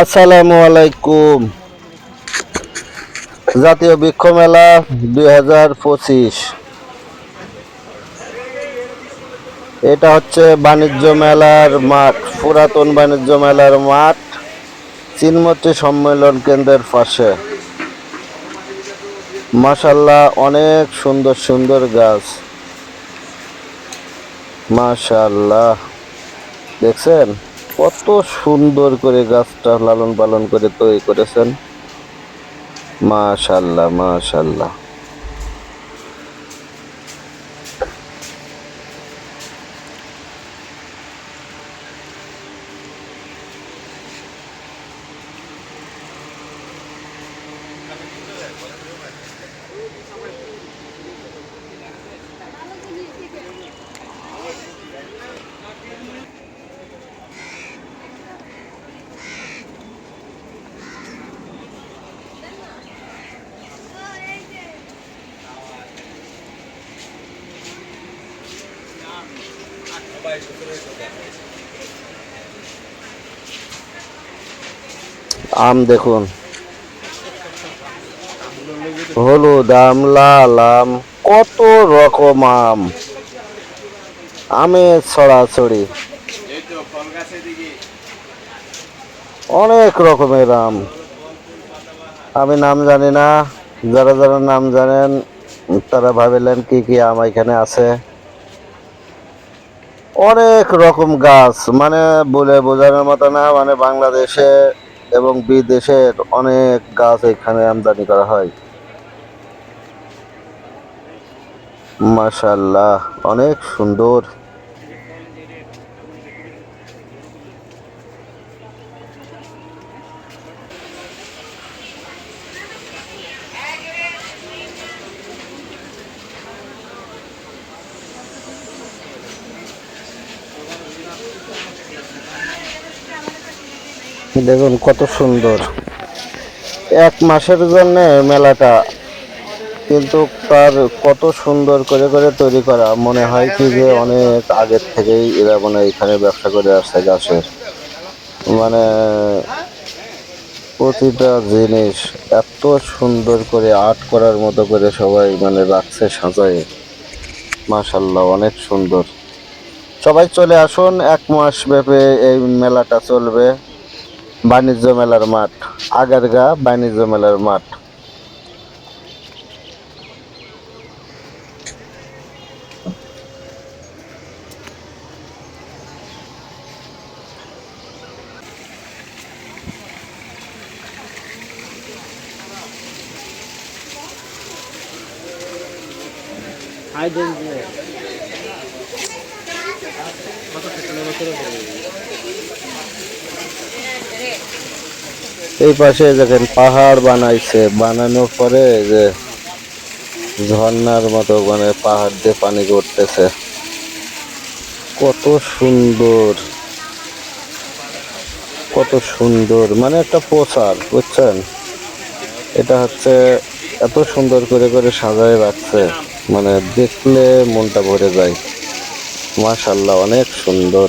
আসসালামু আলাইকুম। জাতীয় বৃক্ষ মেলা দুই হাজার পঁচিশ। এটা হচ্ছে বাণিজ্য মেলার মাঠ, পুরাতন বাণিজ্য মেলার মাঠ চিনমতি সম্মেলন কেন্দ্রের পাশে। মাশাল্লাহ অনেক সুন্দর সুন্দর গাছ। মাশাল্লাহ দেখছেন? কত সুন্দর করে গাছটা লালন পালন করে তৈরি করেছেন। মাশাল্লাহ মাশাল্লাহ। আম দেখুন। হলুদ আম, লাল আম, কত রকম আম। আমের ছড়াছড়ি অনেক রকমের আম। আমি নাম জানি না। যারা যারা নাম জানেন, তারা ভাবিলেন কি কি আম এখানে আছে। অনেক রকম গাছ মানে বলে বোঝানোর মতো না মানে বাংলাদেশে এবং বিদেশের অনেক গাছ এখানে আমদানি করা হয়। মাশাল্লাহ অনেক সুন্দর। দেখুন কত সুন্দর। এক মাসের জন্য মেলাটা, কিন্তু তার কত সুন্দর করে করে তৈরি করা। মনে হয় কি যে অনেক আগের থেকেই এরা মানে এখানে ব্যবসা করে আসছে গাছের। মানে প্রতিটা জিনিস এত সুন্দর করে আর্ট করার মতো করে সবাই মানে রাখছে, সাজায়। মাশাল্লাহ অনেক সুন্দর। সবাই চলে আসুন, এক মাস ব্যাপী এই মেলাটা চলবে। বাণিজ্য মেলার মাঠ আগারগা বাণিজ্য মেলার মাঠ। এই পাশে দেখেন পাহাড় বানাইছে। বানানোর পরে যে ঝর্ণার মতো মানে পাহাড় দিয়ে পানি করতেছে কত সুন্দর। কত সুন্দর। মানে একটা প্রচার, বুঝছেন? এটা হচ্ছে এত সুন্দর করে করে সাজায় রাখছে। মানে দেখলে মনটা ভরে যায়। মাশাল্লাহ, অনেক সুন্দর।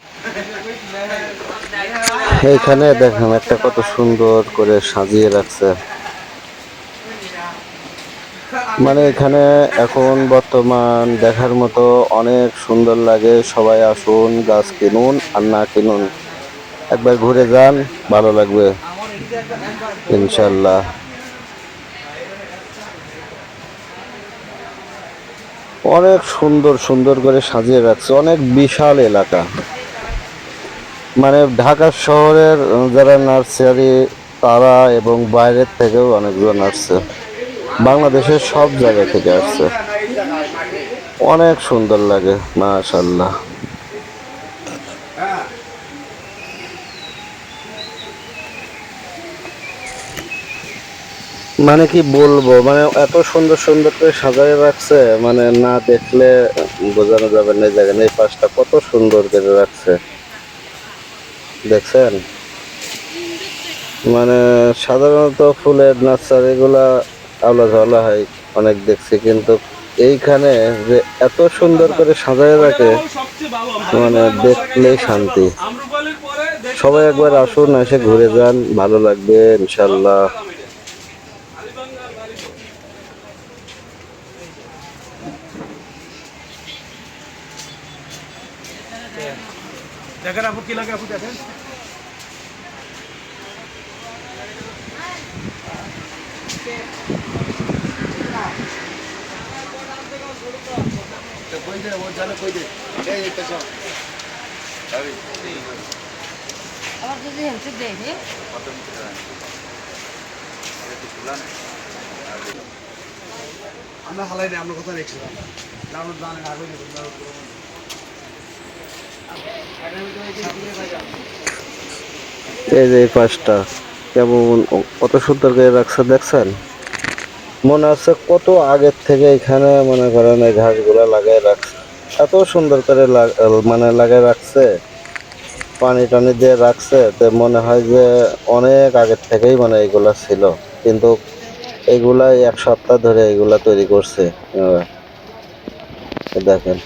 নাকি এইখানে দেখেন একটা কত সুন্দর করে সাজিয়ে রাখছে। মানে এখানে এখন বর্তমান দেখার মতো অনেক সুন্দর লাগে, সবাই আসুন, গাছ কিনুন আর না কিনুন। একবার ঘুরে যান, ভালো লাগবে, ইনশাল্লাহ। অনেক সুন্দর সুন্দর করে সাজিয়ে রাখছে, অনেক বিশাল এলাকা। মানে ঢাকা শহরের যারা নার্সারি, তারা এবং বাইরের থেকেও অনেকজন আসছে বাংলাদেশের সব জায়গা থেকে আসছে। অনেক সুন্দর লাগে মাশাল্লাহ মানে কি বলব মানে এত সুন্দর সুন্দর করে সাজায় রাখছে মানে না দেখলে বোঝানো যাবে না এই জায়গা এই পাশটা কত সুন্দর করে রাখছে। দেখছেন? মানে সাধারণত ফুলের নার্সারি গুলা আওলা ঝাওলা হয়, অনেক দেখছি। কিন্তু এইখানে যে এত সুন্দর করে সাজায় রাখে মানে দেখলেই শান্তি। সবাই একবার আসুন, এসে ঘুরে যান, ভালো লাগবে, ইনশাল্লাহ দেখেন আপু কি লাগে আপু দেখেন আবার যদি হেলতে দেয় রে আমরা হালাই নেই, আমরা কথা রেখেছিলাম। আমরা জানেন আগে এই যে এই পাশটা, কেমন কত সুন্দর করে রাখছে দেখছেন? মনে হচ্ছে কত আগের থেকে এখানে মনে করেন এই ঘাসগুলা লাগাই রাখছে। এত সুন্দর করে মানে লাগাই রাখছে, পানি টানি দিয়ে রাখছে, তো মনে হয় যে অনেক আগের থেকেই মানে এগুলা ছিল। কিন্তু এগুলাই এক সপ্তাহ ধরে এগুলা তৈরি করছে। দেখেন।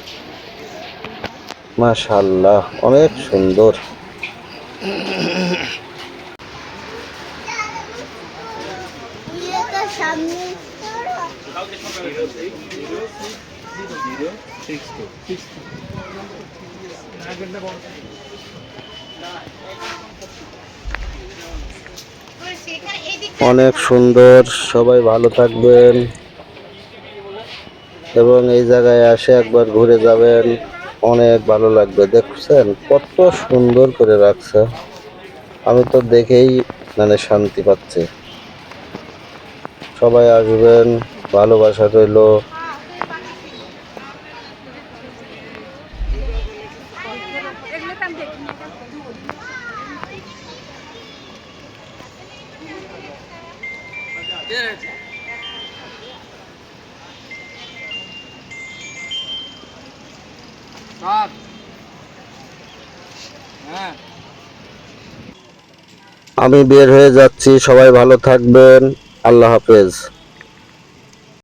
মাশাল্লাহ অনেক সুন্দর। অনেক সুন্দর, সবাই ভালো থাকবেন। এবং এই জায়গায় আসে একবার ঘুরে যাবেন। অনেক ভালো লাগবে, দেখছেন? কত সুন্দর করে রাখছে। আমি তো দেখেই মানে শান্তি পাচ্ছি। সবাই আসবেন, ভালোবাসা রইল। সাত। হ্যাঁ। আমি বের হয়ে যাচ্ছি সবাই ভালো থাকবেন। আল্লাহ হাফেজ।